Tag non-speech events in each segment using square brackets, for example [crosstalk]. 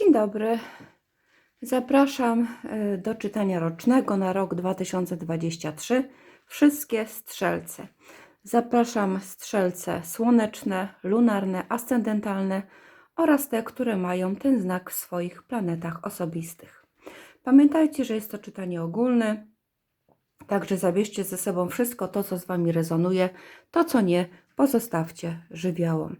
Dzień dobry. Zapraszam e, do czytania rocznego na rok 2023. Wszystkie strzelce. Zapraszam strzelce słoneczne, lunarne, ascendentalne oraz te, które mają ten znak w swoich planetach osobistych. Pamiętajcie, że jest to czytanie ogólne, także zabierzcie ze sobą wszystko to, co z Wami rezonuje, to, co nie, pozostawcie żywiołom.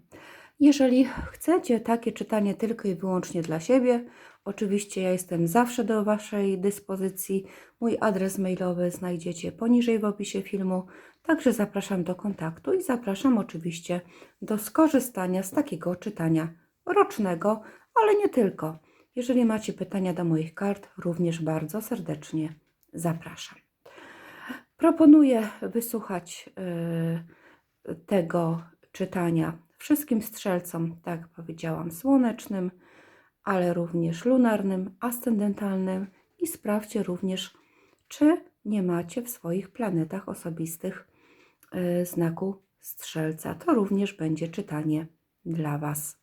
Jeżeli chcecie takie czytanie tylko i wyłącznie dla siebie, oczywiście ja jestem zawsze do Waszej dyspozycji. Mój adres mailowy znajdziecie poniżej w opisie filmu, także zapraszam do kontaktu i zapraszam oczywiście do skorzystania z takiego czytania rocznego, ale nie tylko. Jeżeli macie pytania do moich kart, również bardzo serdecznie zapraszam. Proponuję wysłuchać y, tego czytania wszystkim strzelcom, tak powiedziałam, słonecznym, ale również lunarnym, ascendentalnym i sprawdźcie również, czy nie macie w swoich planetach osobistych y, znaku strzelca. To również będzie czytanie dla Was.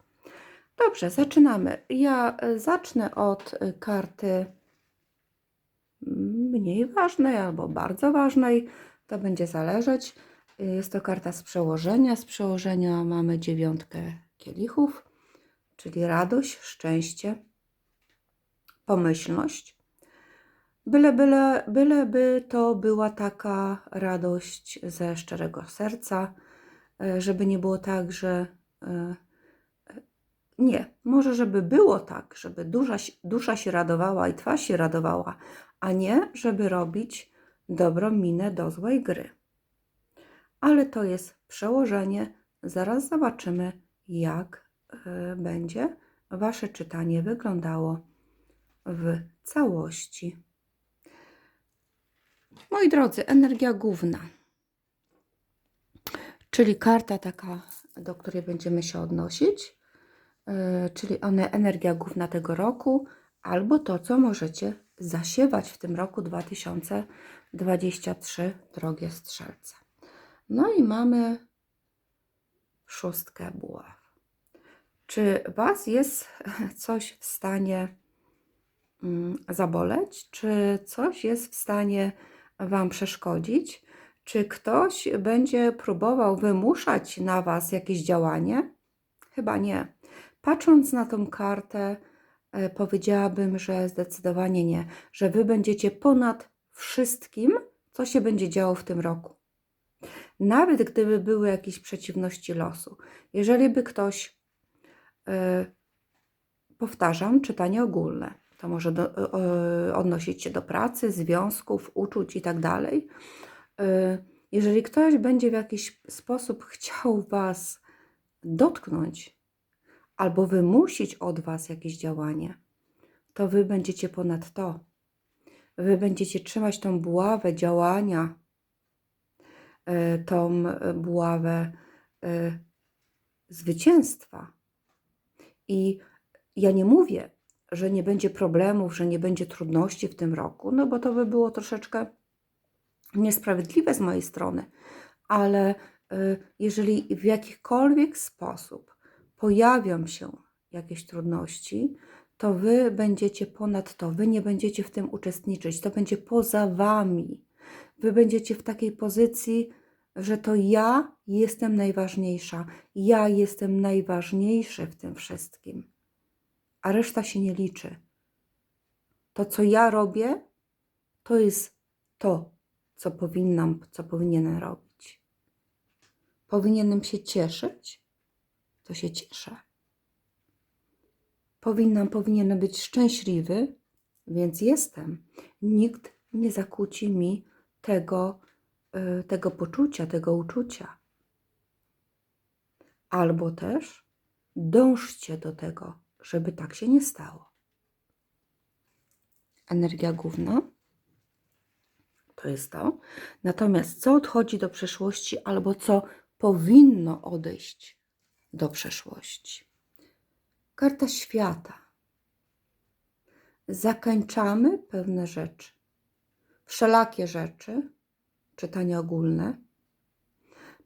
Dobrze, zaczynamy. Ja y, zacznę od y, karty mniej ważnej albo bardzo ważnej. To będzie zależeć. Jest to karta z przełożenia. Z przełożenia mamy dziewiątkę kielichów, czyli radość, szczęście, pomyślność. Byle, byle, byleby to była taka radość ze szczerego serca, e, żeby nie było tak, że e, nie, może żeby było tak, żeby dusza, dusza się radowała i twarz się radowała, a nie żeby robić dobrą minę do złej gry ale to jest przełożenie. Zaraz zobaczymy, jak y, będzie Wasze czytanie wyglądało w całości. Moi drodzy, energia główna, czyli karta taka, do której będziemy się odnosić, y, czyli one energia główna tego roku, albo to, co możecie zasiewać w tym roku 2023, drogie strzelce. No i mamy szóstkę buław. Czy Was jest [laughs] coś w stanie mm, zaboleć? Czy coś jest w stanie Wam przeszkodzić? Czy ktoś będzie próbował wymuszać na Was jakieś działanie? Chyba nie. Patrząc na tą kartę, e, powiedziałabym, że zdecydowanie nie, że Wy będziecie ponad wszystkim, co się będzie działo w tym roku nawet gdyby były jakieś przeciwności losu. Jeżeli by ktoś, yy, powtarzam, czytanie ogólne, to może do, yy, odnosić się do pracy, związków, uczuć i tak. E, jeżeli ktoś będzie w jakiś sposób chciał Was dotknąć albo wymusić od Was jakieś działanie, to Wy będziecie ponad to. Wy będziecie trzymać tą buławę działania, E, tą buławę e, zwycięstwa. I ja nie mówię, że nie będzie problemów, że nie będzie trudności w tym roku, no bo to by było troszeczkę niesprawiedliwe z mojej strony, ale e, jeżeli w jakikolwiek sposób pojawią się jakieś trudności, to wy będziecie ponad to, wy nie będziecie w tym uczestniczyć, to będzie poza wami. Wy będziecie w takiej pozycji, że to ja jestem najważniejsza, ja jestem najważniejszy w tym wszystkim, a reszta się nie liczy. To, co ja robię, to jest to, co powinnam, co powinienem robić. Powinienem się cieszyć, to się cieszę. Powinnam, powinienem być szczęśliwy, więc jestem. Nikt nie zakłóci mi tego, Y, tego poczucia, tego uczucia. Albo też dążcie do tego, żeby tak się nie stało. Energia główna to jest to. Natomiast co odchodzi do przeszłości, albo co powinno odejść do przeszłości? Karta świata. Zakańczamy pewne rzeczy, wszelakie rzeczy, czytanie ogólne,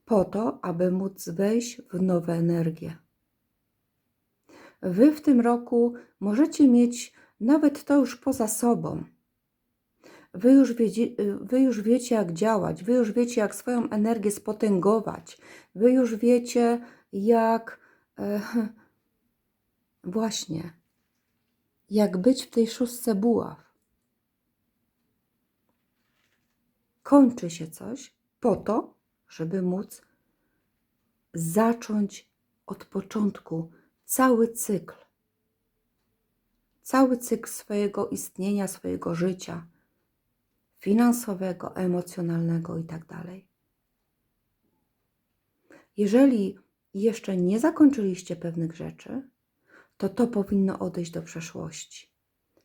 po to, aby móc wejść w nowe energie. Wy w tym roku możecie mieć nawet to już poza sobą. Wy już, wiedzie, wy już wiecie, jak działać, wy już wiecie, jak swoją energię spotęgować, wy już wiecie, jak e, [laughs] właśnie, jak być w tej szóstce buław. Kończy się coś po to, żeby móc zacząć od początku cały cykl. Cały cykl swojego istnienia, swojego życia finansowego, emocjonalnego itd. Jeżeli jeszcze nie zakończyliście pewnych rzeczy, to to powinno odejść do przeszłości.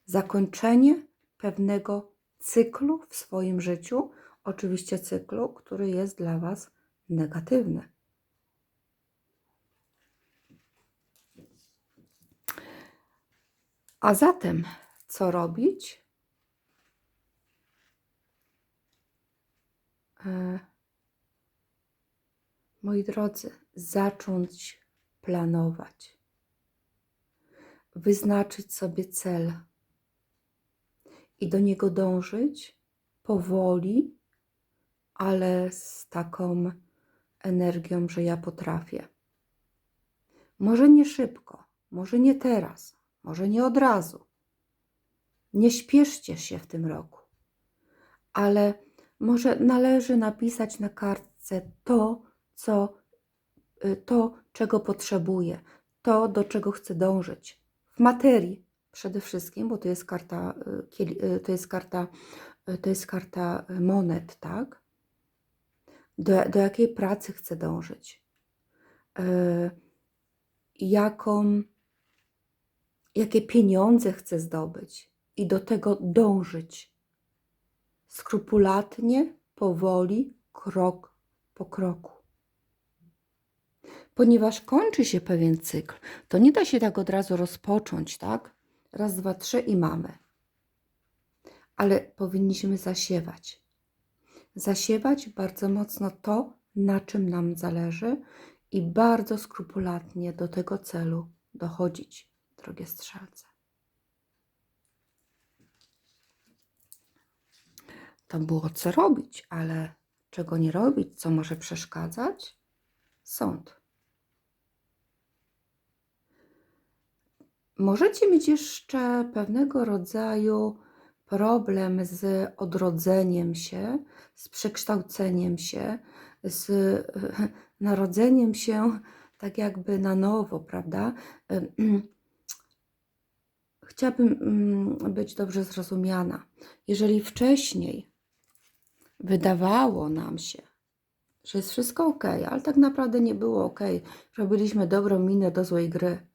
Zakończenie pewnego cyklu w swoim życiu, oczywiście cyklu, który jest dla Was negatywny. A zatem, co robić? E, moi drodzy, zacząć planować, wyznaczyć sobie cel i do niego dążyć powoli, ale z taką energią, że ja potrafię. Może nie szybko, może nie teraz, może nie od razu. Nie śpieszcie się w tym roku, ale może należy napisać na kartce to, co, y, to, czego potrzebuję, to, do czego chcę dążyć. W materii przede wszystkim, bo to jest karta, y, y, to jest karta, to jest karta monet, tak? Do, do jakiej pracy chcę dążyć? Jaką, jakie pieniądze chcę zdobyć i do tego dążyć skrupulatnie, powoli, krok po kroku. Ponieważ kończy się pewien cykl, to nie da się tak od razu rozpocząć, tak? Raz, dwa, trzy i mamy. Ale powinniśmy zasiewać. Zasiewać bardzo mocno to, na czym nam zależy i bardzo skrupulatnie do tego celu dochodzić, drogie strzelce. to było co robić, ale czego nie robić, co może przeszkadzać? Sąd. Możecie mieć jeszcze pewnego rodzaju problem z odrodzeniem się, z przekształceniem się, z [laughs] narodzeniem się tak jakby na nowo, prawda? [clears throat] Chciałabym mm, być dobrze zrozumiana. Jeżeli wcześniej wydawało nam się, że jest wszystko ok, ale tak naprawdę nie było ok. Robiliśmy dobrą minę do złej gry.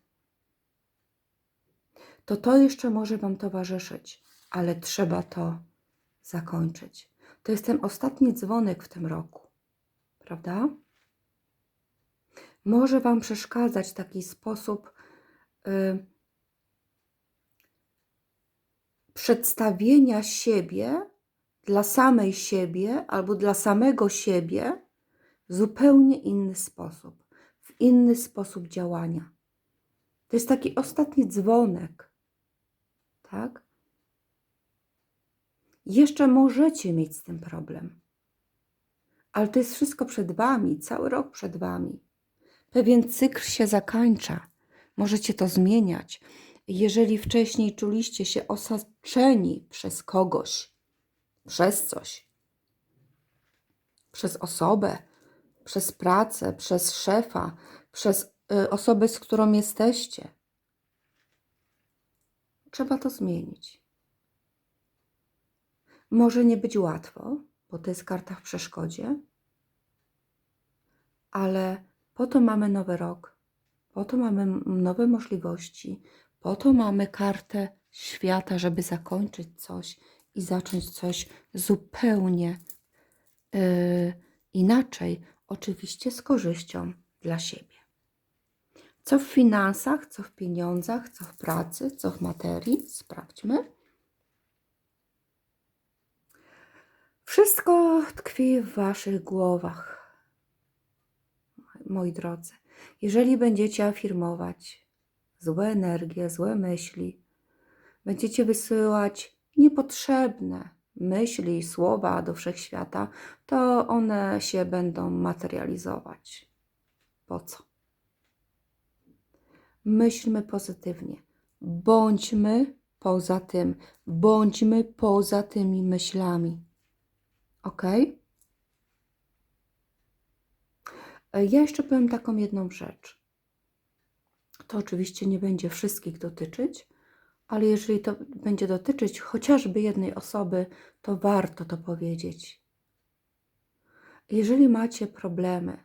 To to jeszcze może Wam towarzyszyć, ale trzeba to zakończyć. To jest ten ostatni dzwonek w tym roku, prawda? Może Wam przeszkadzać taki sposób y, przedstawienia siebie dla samej siebie albo dla samego siebie w zupełnie inny sposób, w inny sposób działania. To jest taki ostatni dzwonek, tak? Jeszcze możecie mieć z tym problem, ale to jest wszystko przed Wami, cały rok przed Wami. Pewien cykl się zakończa, możecie to zmieniać. Jeżeli wcześniej czuliście się osaczeni przez kogoś, przez coś, przez osobę, przez pracę, przez szefa, przez y, osobę, z którą jesteście. Trzeba to zmienić. Może nie być łatwo, bo to jest karta w przeszkodzie, ale po to mamy nowy rok, po to mamy nowe możliwości, po to mamy kartę świata, żeby zakończyć coś i zacząć coś zupełnie yy, inaczej, oczywiście z korzyścią dla siebie. Co w finansach, co w pieniądzach, co w pracy, co w materii, sprawdźmy. Wszystko tkwi w Waszych głowach, moi drodzy. Jeżeli będziecie afirmować, złe energie, złe myśli. Będziecie wysyłać niepotrzebne myśli i słowa do wszechświata, to one się będą materializować. Po co? Myślmy pozytywnie. Bądźmy poza tym, bądźmy poza tymi myślami. Ok? Ja jeszcze powiem taką jedną rzecz. To oczywiście nie będzie wszystkich dotyczyć, ale jeżeli to będzie dotyczyć chociażby jednej osoby, to warto to powiedzieć. Jeżeli macie problemy,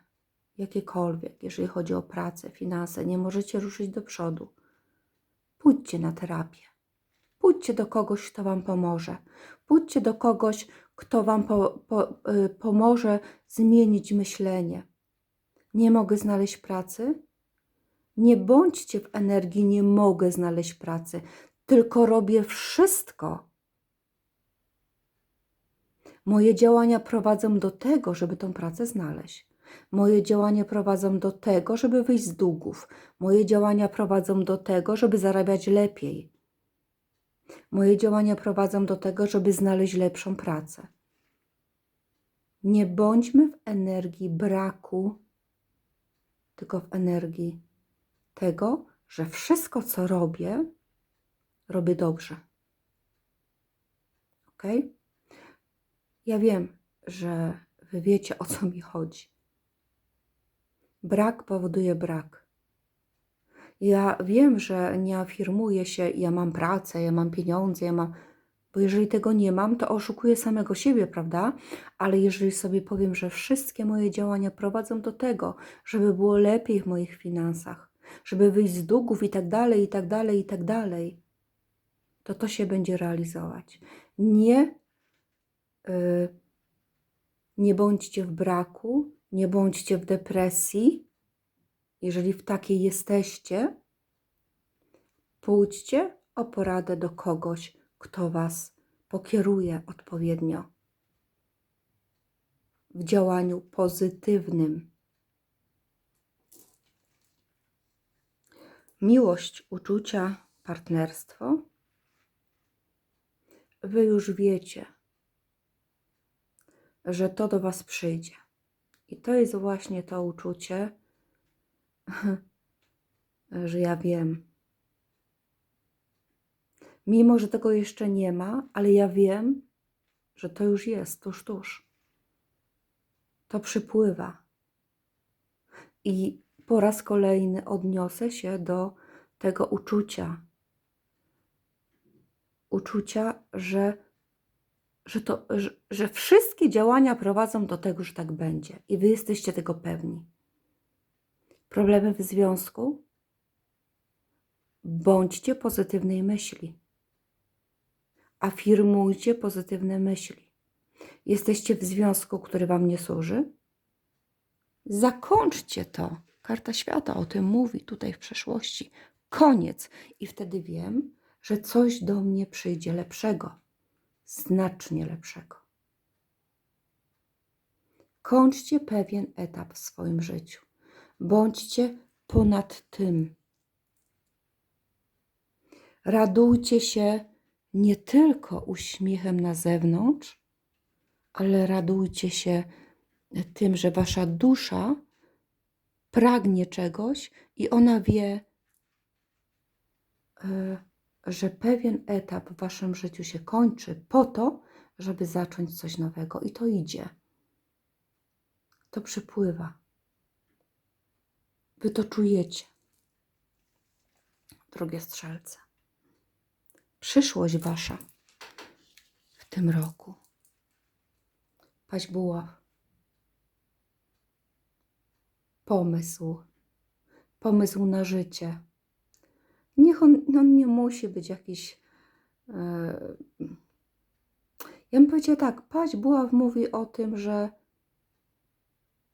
jakiekolwiek, jeżeli chodzi o pracę, finanse, nie możecie ruszyć do przodu, pójdźcie na terapię. Pójdźcie do kogoś, kto Wam pomoże. Pójdźcie do kogoś, kto Wam po, po, y, pomoże zmienić myślenie. Nie mogę znaleźć pracy? Nie bądźcie w energii, nie mogę znaleźć pracy, tylko robię wszystko. Moje działania prowadzą do tego, żeby tą pracę znaleźć. Moje działania prowadzą do tego, żeby wyjść z długów. Moje działania prowadzą do tego, żeby zarabiać lepiej. Moje działania prowadzą do tego, żeby znaleźć lepszą pracę. Nie bądźmy w energii braku, tylko w energii tego, że wszystko, co robię, robię dobrze. Ok? Ja wiem, że wy wiecie, o co mi chodzi. Brak powoduje brak. Ja wiem, że nie afirmuję się, ja mam pracę, ja mam pieniądze, ja mam. Bo jeżeli tego nie mam, to oszukuję samego siebie, prawda? Ale jeżeli sobie powiem, że wszystkie moje działania prowadzą do tego, żeby było lepiej w moich finansach, żeby wyjść z długów i tak dalej, i tak dalej, i tak dalej, to to się będzie realizować. Nie, yy, nie bądźcie w braku, nie bądźcie w depresji, jeżeli w takiej jesteście, pójdźcie o poradę do kogoś, kto Was pokieruje odpowiednio w działaniu pozytywnym. Miłość, uczucia, partnerstwo. Wy już wiecie, że to do Was przyjdzie. I to jest właśnie to uczucie, [laughs] że ja wiem. Mimo, że tego jeszcze nie ma, ale ja wiem, że to już jest tuż, tuż. To przypływa. I po raz kolejny odniosę się do tego uczucia. Uczucia, że, że, to, że, że wszystkie działania prowadzą do tego, że tak będzie. I wy jesteście tego pewni problemy w związku, bądźcie pozytywnej myśli. Afirmujcie pozytywne myśli. Jesteście w związku, który Wam nie służy? Zakończcie to. Karta świata o tym mówi tutaj w przeszłości. Koniec. I wtedy wiem, że coś do mnie przyjdzie lepszego. Znacznie lepszego. Kończcie pewien etap w swoim życiu. Bądźcie ponad tym. Radujcie się nie tylko uśmiechem na zewnątrz, ale radujcie się tym, że wasza dusza pragnie czegoś i ona wie, e, że pewien etap w waszym życiu się kończy po to, żeby zacząć coś nowego. I to idzie. To przypływa. Wy to czujecie, drogie strzelce. Przyszłość wasza w tym roku. Paść buław. Pomysł. Pomysł na życie. Niech on, on nie musi być jakiś. Yy... Ja bym powiedziała tak, paść buław mówi o tym, że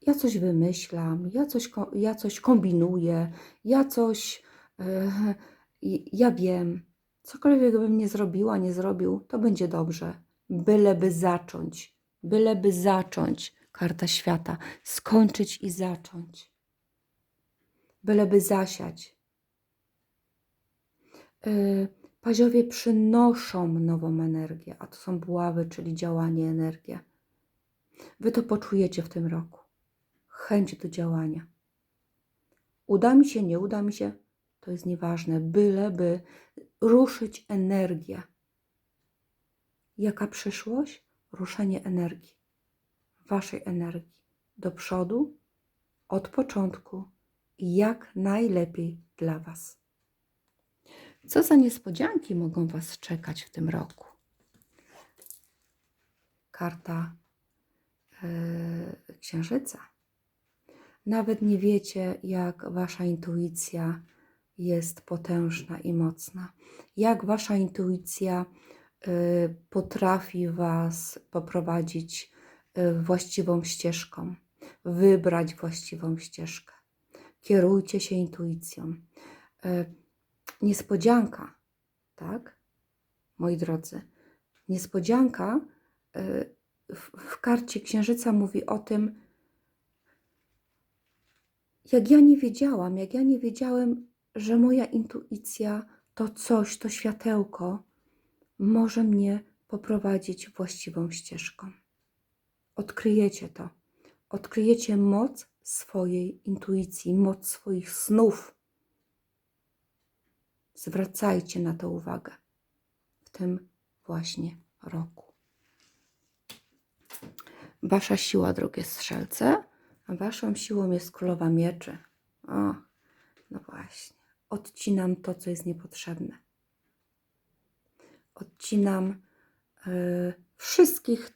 ja coś wymyślam, ja coś, ja coś kombinuję, ja coś, [laughs] yy, ja wiem, cokolwiek bym nie zrobiła, nie zrobił, to będzie dobrze. Byleby zacząć, byleby zacząć, karta świata, skończyć i zacząć. Byleby zasiać. y, paziowie przynoszą nową energię, a to są buławy, czyli działanie, energia. Wy to poczujecie w tym roku. Chęć do działania. Uda mi się, nie uda mi się, to jest nieważne, byleby ruszyć energię. Jaka przyszłość? Ruszenie energii, waszej energii do przodu, od początku i jak najlepiej dla was. Co za niespodzianki mogą was czekać w tym roku? Karta yy, księżyca. Nawet nie wiecie, jak wasza intuicja jest potężna i mocna. Jak wasza intuicja y, potrafi was poprowadzić y, właściwą ścieżką, wybrać właściwą ścieżkę. Kierujcie się intuicją. Y, Niespodzianka, tak? Moi drodzy, niespodzianka w karcie księżyca mówi o tym, jak ja nie wiedziałam, jak ja nie wiedziałem, że moja intuicja to coś, to światełko może mnie poprowadzić właściwą ścieżką. Odkryjecie to. Odkryjecie moc swojej intuicji, moc swoich snów. Zwracajcie na to uwagę w tym właśnie roku. Wasza siła, drogie strzelce, waszą siłą jest królowa mieczy. O, no właśnie. Odcinam to, co jest niepotrzebne. Odcinam y, wszystkich,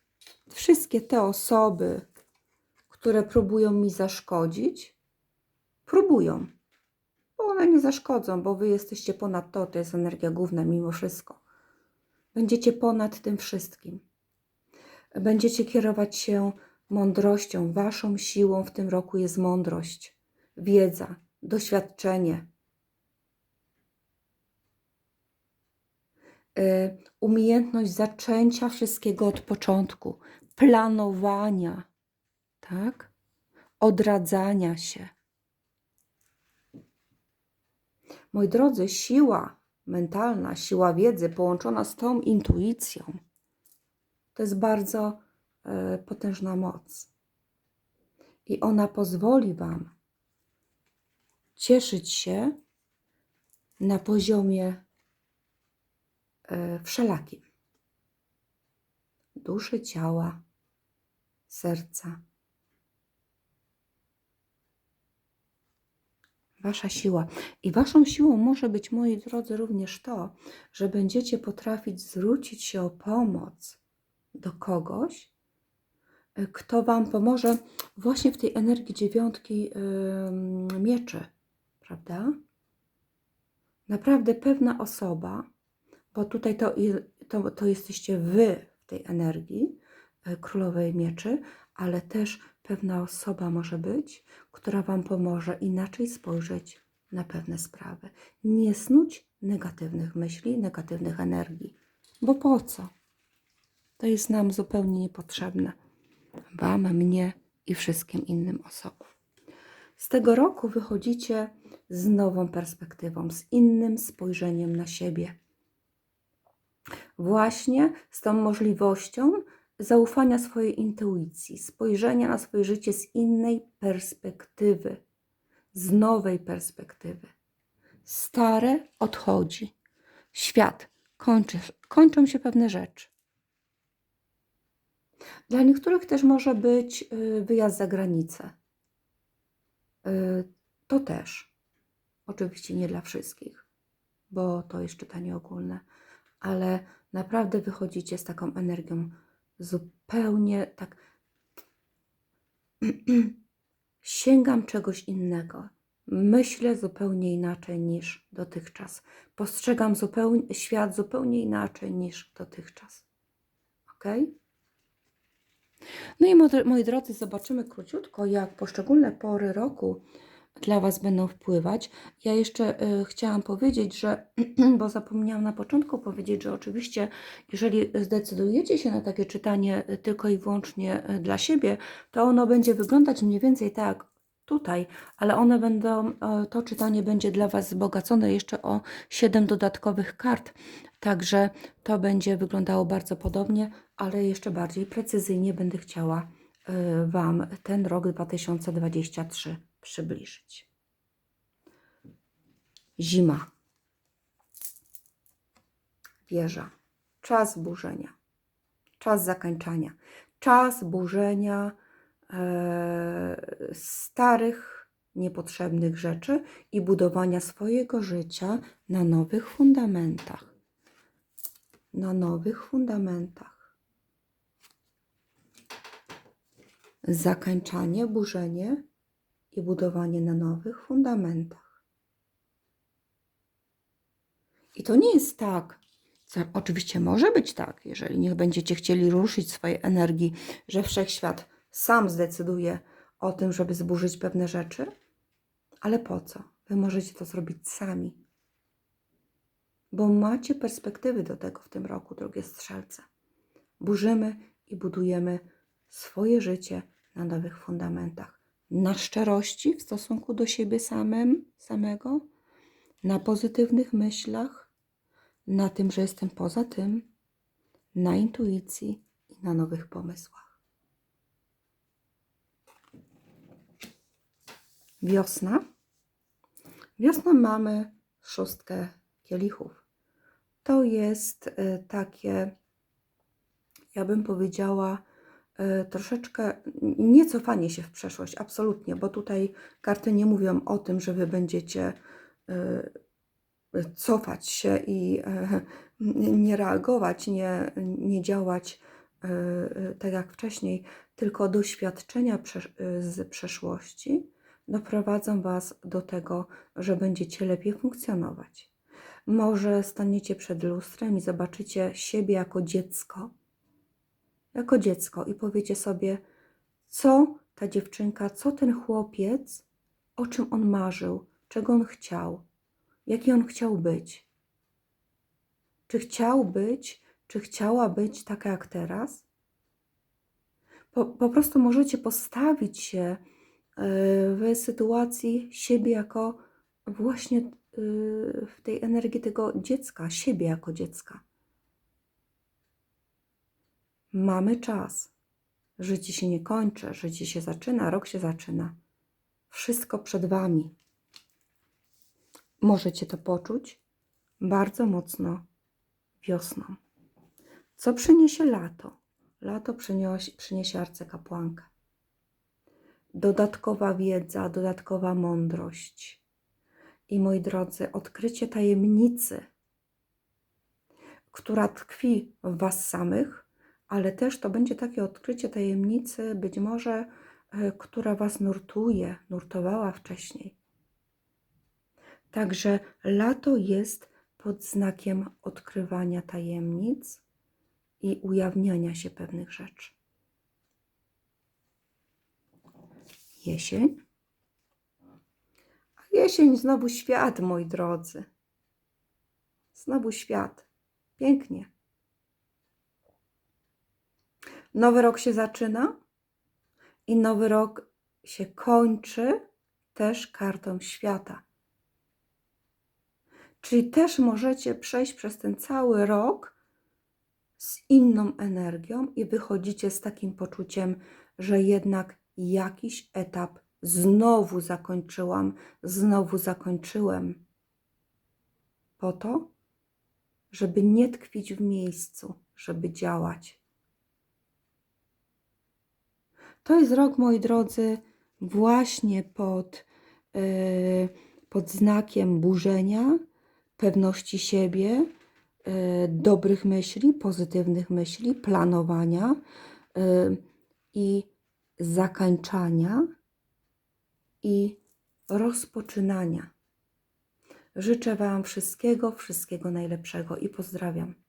wszystkie te osoby, które próbują mi zaszkodzić. Próbują, bo one nie zaszkodzą, bo wy jesteście ponad to, to jest energia główna mimo wszystko. Będziecie ponad tym wszystkim. Będziecie kierować się mądrością. Waszą siłą w tym roku jest mądrość, wiedza, doświadczenie. Y, Umiejętność zaczęcia wszystkiego od początku, planowania, tak? Odradzania się. Moi drodzy, siła mentalna, siła wiedzy połączona z tą intuicją, to jest bardzo potężna moc. I ona pozwoli Wam cieszyć się na poziomie e, wszelakim duszy, ciała, serca. Wasza siła. I Waszą siłą może być, moi drodzy, również to, że będziecie potrafić zwrócić się o pomoc do kogoś, kto Wam pomoże właśnie w tej energii dziewiątki mieczy, prawda? Naprawdę pewna osoba, bo tutaj to, to, to jesteście Wy w tej energii y, królowej mieczy, ale też pewna osoba może być, która Wam pomoże inaczej spojrzeć na pewne sprawy. Nie snuć negatywnych myśli, negatywnych energii. Bo po co? To jest nam zupełnie niepotrzebne. Wam, mnie i wszystkim innym osobom. Z tego roku wychodzicie z nową perspektywą, z innym spojrzeniem na siebie. Właśnie z tą możliwością zaufania swojej intuicji, spojrzenia na swoje życie z innej perspektywy, z nowej perspektywy. Stare odchodzi. Świat kończy, kończą się pewne rzeczy. Dla niektórych też może być y, wyjazd za granicę. Y, To też. Oczywiście nie dla wszystkich, bo to jest czytanie ogólne, ale naprawdę wychodzicie z taką energią zupełnie tak. [clears throat] Sięgam czegoś innego. Myślę zupełnie inaczej niż dotychczas. Postrzegam świat zupełnie inaczej niż dotychczas. Ok? No i moi- drodzy, zobaczymy króciutko, jak poszczególne pory roku dla Was będą wpływać. Ja jeszcze y, chciałam powiedzieć, że, [clears throat] bo zapomniałam na początku powiedzieć, że oczywiście, jeżeli zdecydujecie się na takie czytanie tylko i wyłącznie y, dla siebie, to ono będzie wyglądać mniej więcej tak, tutaj, ale one będą, e, to czytanie będzie dla Was wzbogacone jeszcze o 7 dodatkowych kart, także to będzie wyglądało bardzo podobnie, ale jeszcze bardziej precyzyjnie będę chciała e, Wam ten rok 2023 przybliżyć. Zima. Wieża. Czas burzenia. Czas zakończania. Czas burzenia starych, niepotrzebnych rzeczy i budowania swojego życia na nowych fundamentach. Na nowych fundamentach. Zakończanie, burzenie i budowanie na nowych fundamentach. I to nie jest tak, co, oczywiście może być tak, jeżeli nie będziecie chcieli ruszyć swojej energii, że wszechświat sam zdecyduje o tym, żeby zburzyć pewne rzeczy, ale po co? Wy możecie to zrobić sami, bo macie perspektywy do tego w tym roku, drogie strzelce. Burzymy i budujemy swoje życie na nowych fundamentach. Na szczerości w stosunku do siebie samym, samego, na pozytywnych myślach, na tym, że jestem poza tym, na intuicji i na nowych pomysłach. Wiosna. Wiosna mamy szóstkę kielichów. To jest y, takie, ja bym powiedziała, y, troszeczkę nie cofanie się w przeszłość, absolutnie, bo tutaj karty nie mówią o tym, że wy będziecie y, cofać się i e, nie reagować, nie, nie działać e, e, tak jak wcześniej, tylko doświadczenia z przeszłości doprowadzą Was do tego, że będziecie lepiej funkcjonować. Może staniecie przed lustrem i zobaczycie siebie jako dziecko, jako dziecko i powiecie sobie, co ta dziewczynka, co ten chłopiec, o czym on marzył, czego on chciał, jaki on chciał być. Czy chciał być, czy chciała być taka jak teraz? Po, po prostu możecie postawić się w sytuacji siebie jako właśnie e, w tej energii tego dziecka, siebie jako dziecka. Mamy czas. Życie się nie kończy, życie się zaczyna, rok się zaczyna. Wszystko przed Wami. Możecie to poczuć bardzo mocno wiosną. Co przyniesie lato? Lato przyniesie arcykapłankę. Dodatkowa wiedza, dodatkowa mądrość. I moi drodzy, odkrycie tajemnicy, która tkwi w Was samych, ale też to będzie takie odkrycie tajemnicy, być może, e, która Was nurtuje, nurtowała wcześniej Także lato jest pod znakiem odkrywania tajemnic i ujawniania się pewnych rzeczy. Jesień. A jesień znowu świat, moi drodzy. Znowu świat. Pięknie. Nowy rok się zaczyna i nowy rok się kończy też kartą świata. Czyli też możecie przejść przez ten cały rok z inną energią i wychodzicie z takim poczuciem, że jednak jakiś etap znowu zakończyłam, znowu zakończyłem. Po to, żeby nie tkwić w miejscu, żeby działać. To jest rok, moi drodzy, właśnie pod, yy, pod znakiem burzenia, pewności siebie, e, dobrych myśli, pozytywnych myśli, planowania e, i zakończania i rozpoczynania. Życzę Wam wszystkiego, wszystkiego najlepszego i pozdrawiam.